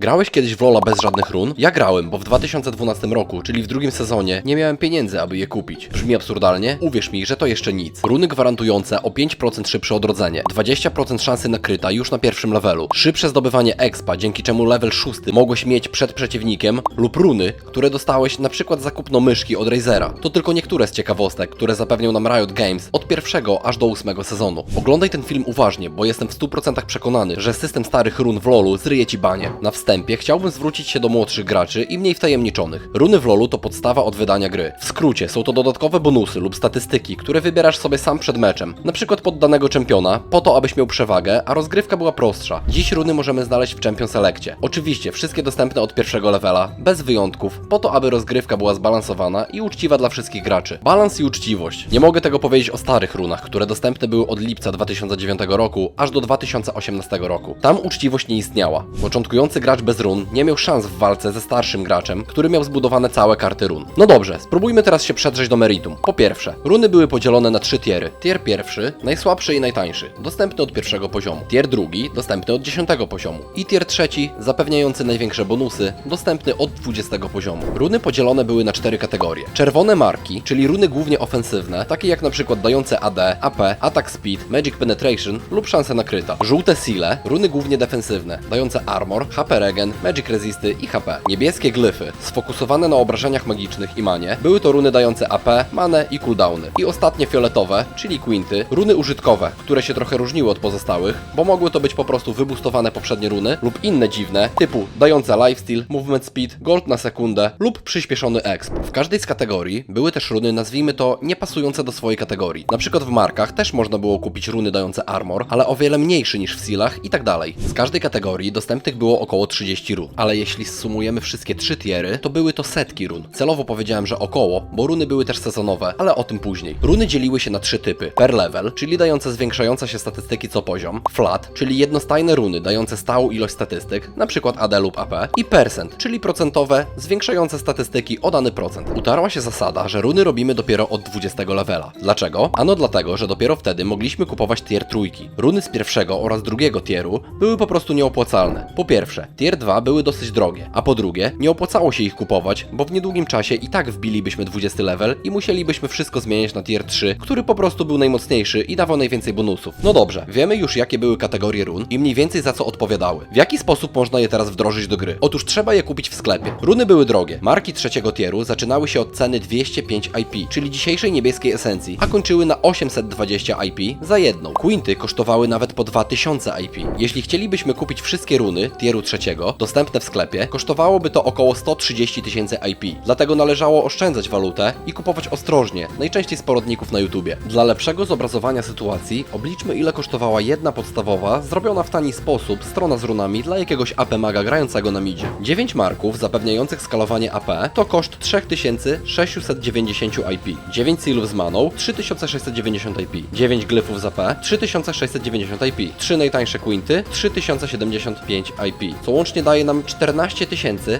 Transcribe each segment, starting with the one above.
Grałeś kiedyś w LoL'a bez żadnych run? Ja grałem, bo w 2012 roku, czyli w drugim sezonie, nie miałem pieniędzy, aby je kupić. Brzmi absurdalnie? Uwierz mi, że to jeszcze nic. Runy gwarantujące o 5% szybsze odrodzenie, 20% szansy na kryta już na pierwszym levelu, szybsze zdobywanie expa, dzięki czemu level 6 mogłeś mieć przed przeciwnikiem, lub runy, które dostałeś na przykład za kupno myszki od Razera. To tylko niektóre z ciekawostek, które zapewnią nam Riot Games od pierwszego aż do ósmego sezonu. Oglądaj ten film uważnie, bo jestem w 100% przekonany, że system starych run w LoLu zryje ci banie. Na wstępie chciałbym zwrócić się do młodszych graczy i mniej wtajemniczonych. Runy w LoLu to podstawa od wydania gry. W skrócie są to dodatkowe bonusy lub statystyki, które wybierasz sobie sam przed meczem. Na przykład pod danego czempiona, po to abyś miał przewagę, a rozgrywka była prostsza. Dziś runy możemy znaleźć w Champion Selectie. Oczywiście wszystkie dostępne od pierwszego levela, bez wyjątków, po to aby rozgrywka była zbalansowana i uczciwa dla wszystkich graczy. Balans i uczciwość. Nie mogę tego powiedzieć o starych runach, które dostępne były od lipca 2009 roku aż do 2018 roku. Tam uczciwość nie istniała. Początkujący gracz bez run nie miał szans w walce ze starszym graczem, który miał zbudowane całe karty run. No dobrze, spróbujmy teraz się przedrzeć do meritum. Po pierwsze, runy były podzielone na trzy tiery. Tier pierwszy, najsłabszy i najtańszy, dostępny od pierwszego poziomu. Tier drugi, dostępny od dziesiątego poziomu. I tier trzeci, zapewniający największe bonusy, dostępny od 20 poziomu. Runy podzielone były na cztery kategorie. Czerwone marki, czyli runy głównie ofensywne, takie jak na przykład dające AD, AP, Attack Speed, Magic Penetration lub szanse na kryta. Żółte sile, runy głównie defensywne, dające Armor, HP Regen, Magic Resisty i HP. Niebieskie glyfy, sfokusowane na obrażeniach magicznych i manie, były to runy dające AP, manę i cooldowny. I ostatnie fioletowe, czyli Quinty, runy użytkowe, które się trochę różniły od pozostałych, bo mogły to być po prostu wybustowane poprzednie runy lub inne dziwne, typu dające lifesteal, movement speed, gold na sekundę lub przyspieszony exp. W każdej z kategorii były też runy, nazwijmy to, niepasujące do swojej kategorii. Na przykład w markach też można było kupić runy dające armor, ale o wiele mniejszy niż w sealach i tak dalej. Z każdej kategorii dostępnych było około 30 run, ale jeśli sumujemy wszystkie trzy tiery, to były to setki run. Celowo powiedziałem, że około, bo runy były też sezonowe, ale o tym później. Runy dzieliły się na trzy typy. Per level, czyli dające zwiększające się statystyki co poziom, flat, czyli jednostajne runy dające stałą ilość statystyk, przykład AD lub AP, i percent, czyli procentowe, zwiększające statystyki o dany procent. Utarła się zasada, że runy robimy dopiero od 20 levela. Dlaczego? Ano dlatego, że dopiero wtedy mogliśmy kupować tier trójki. Runy z pierwszego oraz drugiego tieru były po prostu nieopłacalne. Po pierwsze, tier 2 były dosyć drogie, a po drugie, nie opłacało się ich kupować, bo w niedługim czasie i tak wbilibyśmy 20 level i musielibyśmy wszystko zmieniać na tier 3, który po prostu był najmocniejszy i dawał najwięcej bonusów. No dobrze, wiemy już jakie były kategorie run i mniej więcej za co odpowiadały. W jaki sposób można je teraz wdrożyć do gry? Otóż trzeba je kupić w sklepie. Runy były drogie. Marki trzeciego tieru zaczynały się od ceny 205 IP, czyli dzisiejszej niebieskiej esencji, a kończyły na 820 IP za jedną. Quinty kosztowały nawet po 2000 IP. Jeśli chcielibyśmy kupić wszystkie runy tieru trzeciego, dostępne w sklepie, kosztowałoby to około 130 tysięcy IP. Dlatego należało oszczędzać walutę i kupować ostrożnie, najczęściej z porodników na YouTubie. Dla lepszego zobrazowania sytuacji obliczmy ile kosztowała jedna podstawowa, zrobiona w tani sposób strona z runami dla jakiegoś AP maga grającego na midzie. 9 marków zapewniających skalowanie AP to koszt 3690 IP. 9 sealów z maną 3690 IP. 9 glyfów z AP 3690 IP. 3 najtańsze quinty 3075 IP. Co daje nam 14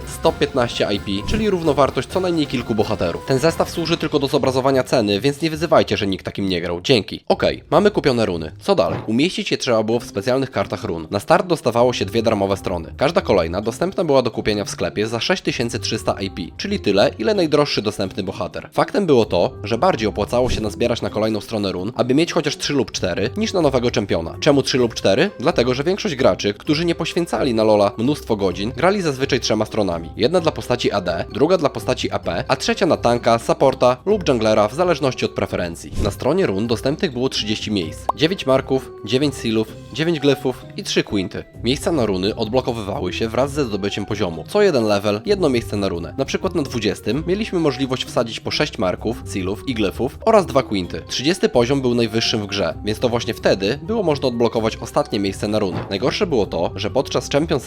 115 IP, czyli równowartość co najmniej kilku bohaterów. Ten zestaw służy tylko do zobrazowania ceny, więc nie wyzywajcie, że nikt takim nie grał. Dzięki. Okej, mamy kupione runy. Co dalej? Umieścić je trzeba było w specjalnych kartach run. Na start dostawało się dwie darmowe strony. Każda kolejna dostępna była do kupienia w sklepie za 6300 IP, czyli tyle, ile najdroższy dostępny bohater. Faktem było to, że bardziej opłacało się nazbierać na kolejną stronę run, aby mieć chociaż 3 lub 4, niż na nowego czempiona. Czemu 3 lub 4? Dlatego, że większość graczy, którzy nie poświęcali na Lola mnóstwo godzin, grali zazwyczaj trzema stronami. Jedna dla postaci AD, druga dla postaci AP, a trzecia na tanka, supporta lub junglera w zależności od preferencji. Na stronie run dostępnych było 30 miejsc. 9 marków, 9 sealów, 9 glyfów i 3 quinty. Miejsca na runy odblokowywały się wraz ze zdobyciem poziomu. Co jeden level, jedno miejsce na runę. Na przykład na 20 mieliśmy możliwość wsadzić po 6 marków, sealów i glyfów oraz 2 quinty. 30 poziom był najwyższym w grze, więc to właśnie wtedy było można odblokować ostatnie miejsce na runy. Najgorsze było to, że podczas Champion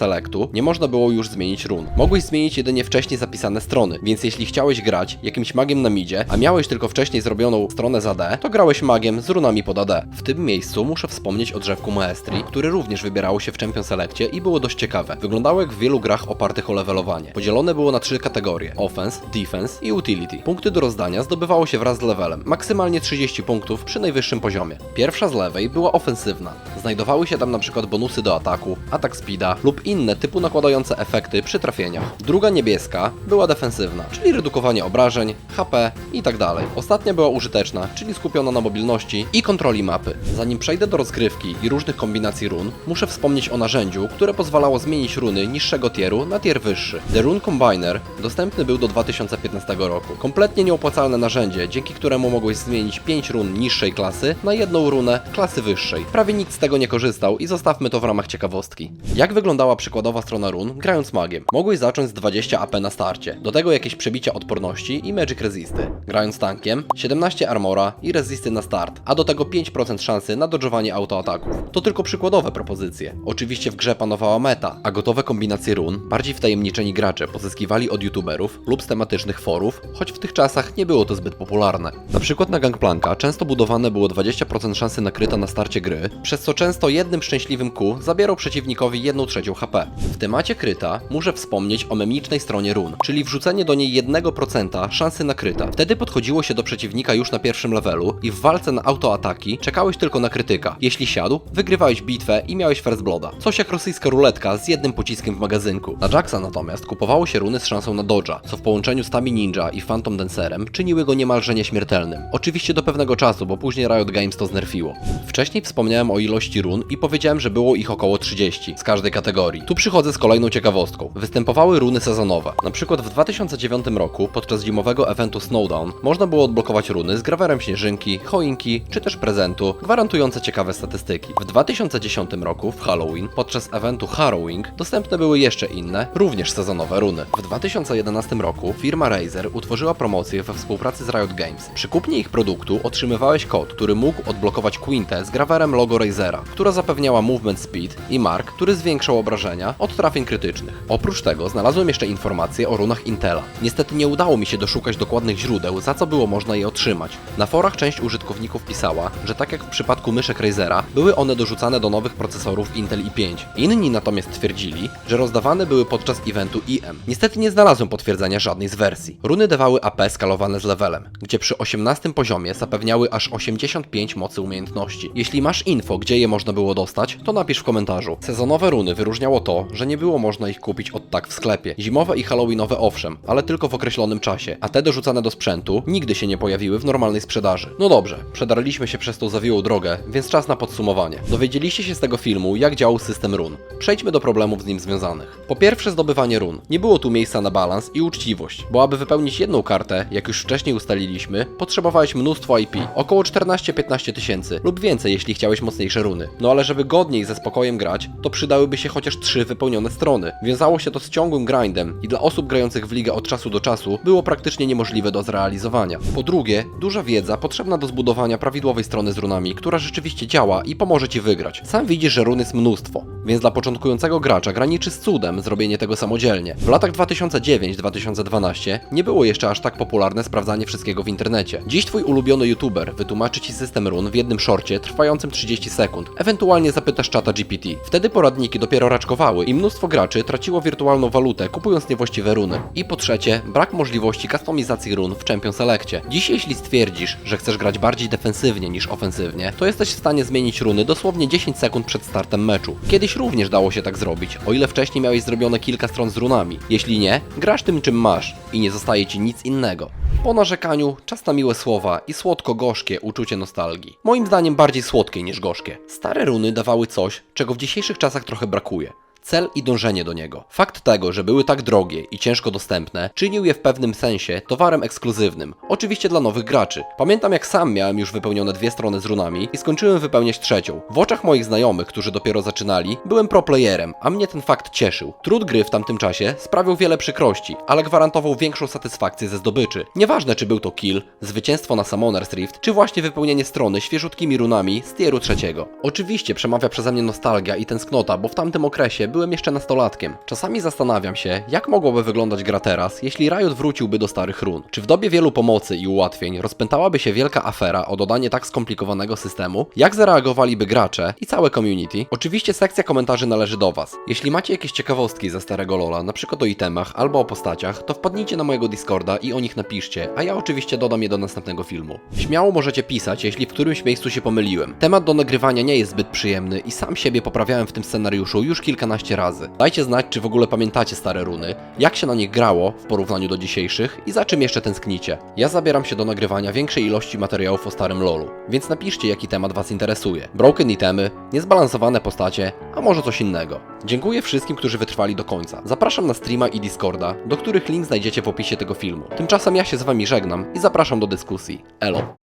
Nie można było już zmienić run. Mogłeś zmienić jedynie wcześniej zapisane strony, więc jeśli chciałeś grać jakimś magiem na midzie, a miałeś tylko wcześniej zrobioną stronę z AD, to grałeś magiem z runami pod AD. W tym miejscu muszę wspomnieć o drzewku Maestri, który również wybierało się w Champion Selectie i było dość ciekawe. Wyglądało jak w wielu grach opartych o levelowanie. Podzielone było na trzy kategorie: offense, defense i utility. Punkty do rozdania zdobywało się wraz z levelem, maksymalnie 30 punktów przy najwyższym poziomie. Pierwsza z lewej była ofensywna. Znajdowały się tam przykład bonusy do ataku, atak speeda lub inne typu nakładające efekty przy trafieniach. Druga niebieska była defensywna, czyli redukowanie obrażeń, HP i tak. Ostatnia była użyteczna, czyli skupiona na mobilności i kontroli mapy. Zanim przejdę do rozgrywki i różnych kombinacji run, muszę wspomnieć o narzędziu, które pozwalało zmienić runy niższego tieru na tier wyższy. The Rune Combiner dostępny był do 2015 roku. Kompletnie nieopłacalne narzędzie, dzięki któremu mogłeś zmienić 5 run niższej klasy na jedną runę klasy wyższej. Prawie nikt z tego nie korzystał i zostawmy to w ramach ciekawostki. Jak wyglądała przykładowa strona run grając magiem? Mogłeś zacząć z 20 AP na starcie, do tego jakieś przebicia odporności i magic resisty. Grając tankiem, 17 armora i resisty na start, a do tego 5% szansy na dodżowanie autoataków. To tylko przykładowe propozycje. Oczywiście w grze panowała meta, a gotowe kombinacje run bardziej wtajemniczeni gracze pozyskiwali od youtuberów lub z tematycznych forów, choć w tych czasach nie było to zbyt popularne. Na przykład na Gangplanka często budowane było 20% szansy na kryta na starcie gry, przez co często jednym szczęśliwym Q zabierał przeciwnikowi 1 trzecią HP. W temacie kryta muszę wspomnieć o memicznej stronie run, czyli wrzucenie do niej 1% szansy na kryta. Wtedy podchodziło się do przeciwnika już na pierwszym levelu i w walce na autoataki czekałeś tylko na krytyka. Jeśli siadł, wygrywałeś bitwę i miałeś first blooda. Coś jak rosyjska ruletka z jednym pociskiem w magazynku. Na Jacksa natomiast kupowało się runy z szansą na dodge'a, co w połączeniu z Tami Ninja i Phantom Dancerem czyniły go niemalże nieśmiertelnym. Oczywiście do pewnego czasu, bo później Riot Games to znerfiło. Wcześniej wspomniałem o ilości run i powiedziałem, że było ich około 30 z każdej kategorii. Tu przychodzę z kolejną ciekawostką. Występowały runy sezonowe. Na przykład w 2009 roku podczas zimowego eventu Snowdown można było odblokować runy z grawerem śnieżynki, choinki czy też prezentu, gwarantujące ciekawe statystyki. W 2010 roku w Halloween podczas eventu Harrowing dostępne były jeszcze inne, również sezonowe runy. W 2011 roku firma Razer utworzyła promocję we współpracy z Riot Games. Przy kupnie ich produktu otrzymywałeś kod, który mógł odblokować Quintę z grawerem logo Razera, która zapewniała movement speed i mark, który zwiększał obrażenia od trafień krytycznych. Oprócz tego znalazłem jeszcze informacje o runach Intela. Niestety nie udało mi się doszukać dokładnych źródeł, za co było można je otrzymać. Na forach część użytkowników pisała, że tak jak w przypadku myszek Razera, były one dorzucane do nowych procesorów Intel i5. Inni natomiast twierdzili, że rozdawane były podczas eventu IM. Niestety nie znalazłem potwierdzenia żadnej z wersji. Runy dawały AP skalowane z levelem, gdzie przy 18 poziomie zapewniały aż 85 mocy umiejętności. Jeśli masz info, gdzie je można było dostać, to napisz w komentarzu. Sezonowe runy wyróżniało to, że nie było można ich kupić od tak w sklepie. Zimowe i halloweenowe owszem, ale tylko w określonym czasie, a te dorzucane do sprzętu nigdy się nie pojawiły w normalnej sprzedaży. No dobrze, przedarliśmy się przez tą zawiłą drogę, więc czas na podsumowanie. Dowiedzieliście się z tego filmu, jak działał system run. Przejdźmy do problemów z nim związanych. Po pierwsze zdobywanie run. Nie było tu miejsca na balans i uczciwość, bo aby wypełnić jedną kartę, jak już wcześniej ustaliliśmy, potrzebowałeś mnóstwo IP, około 14-15 tysięcy lub więcej, jeśli chciałeś mocniejsze runy. No ale żeby godniej ze spokojem grać, to przydałyby się chociaż trzy wypełnione strony. Wiązało się to z ciągłym grindem i dla osób grających w ligę od czasu do czasu było praktycznie niemożliwe do zrealizowania. Po drugie, duża wiedza potrzebna do zbudowania prawidłowej strony z runami, która rzeczywiście działa i pomoże ci wygrać. Sam widzisz, że run jest mnóstwo, więc dla początkującego gracza graniczy z cudem zrobienie tego samodzielnie. W latach 2009-2012 nie było jeszcze aż tak popularne sprawdzanie wszystkiego w internecie. Dziś twój ulubiony youtuber wytłumaczy ci system run w jednym shorcie trwającym 30 sekund. Ewentualnie zapytasz czata GPT. Wtedy poradniki dopiero raczkowały i mnóstwo graczy traciło wirtualną walutę kupując niewłaściwe runy. I po trzecie, brak możliwości kustomizacji run w Champion Selectie. Dziś jeśli stwierdzisz, że chcesz grać bardziej defensywnie niż ofensywnie, to jesteś w stanie zmienić runy dosłownie 10 sekund przed startem meczu. Kiedyś również dało się tak zrobić, o ile wcześniej miałeś zrobione kilka stron z runami. Jeśli nie, grasz tym czym masz i nie zostaje ci nic innego. Po narzekaniu czas na miłe słowa i słodko-gorzkie uczucie nostalgii. Moim zdaniem bardziej słodkie niż gorzkie. Stare runy dawały coś, czego w dzisiejszych czasach trochę brakuje. Cel i dążenie do niego. Fakt tego, że były tak drogie i ciężko dostępne, czynił je w pewnym sensie towarem ekskluzywnym. Oczywiście dla nowych graczy. Pamiętam jak sam miałem już wypełnione dwie strony z runami i skończyłem wypełniać trzecią. W oczach moich znajomych, którzy dopiero zaczynali, byłem pro playerem, a mnie ten fakt cieszył. Trud gry w tamtym czasie sprawiał wiele przykrości, ale gwarantował większą satysfakcję ze zdobyczy. Nieważne czy był to kill, zwycięstwo na Summoner's Rift, czy właśnie wypełnienie strony świeżutkimi runami z tieru trzeciego. Oczywiście przemawia przeze mnie nostalgia i tęsknota, bo w tamtym okresie byłem jeszcze nastolatkiem. Czasami zastanawiam się, jak mogłoby wyglądać gra teraz, jeśli Riot wróciłby do starych run. Czy w dobie wielu pomocy i ułatwień rozpętałaby się wielka afera o dodanie tak skomplikowanego systemu? Jak zareagowaliby gracze i całe community? Oczywiście sekcja komentarzy należy do Was. Jeśli macie jakieś ciekawostki ze starego Lola, na przykład o itemach albo o postaciach, to wpadnijcie na mojego Discorda i o nich napiszcie, a ja oczywiście dodam je do następnego filmu. Śmiało możecie pisać, jeśli w którymś miejscu się pomyliłem. Temat do nagrywania nie jest zbyt przyjemny i sam siebie poprawiałem w tym scenariuszu już kilkanaście kilkanaście razy. Dajcie znać, czy w ogóle pamiętacie stare runy, jak się na nich grało w porównaniu do dzisiejszych i za czym jeszcze tęsknicie. Ja zabieram się do nagrywania większej ilości materiałów o starym LoLu, więc napiszcie, jaki temat Was interesuje. Broken itemy, niezbalansowane postacie, a może coś innego. Dziękuję wszystkim, którzy wytrwali do końca. Zapraszam na streama i Discorda, do których link znajdziecie w opisie tego filmu. Tymczasem ja się z Wami żegnam i zapraszam do dyskusji. Elo.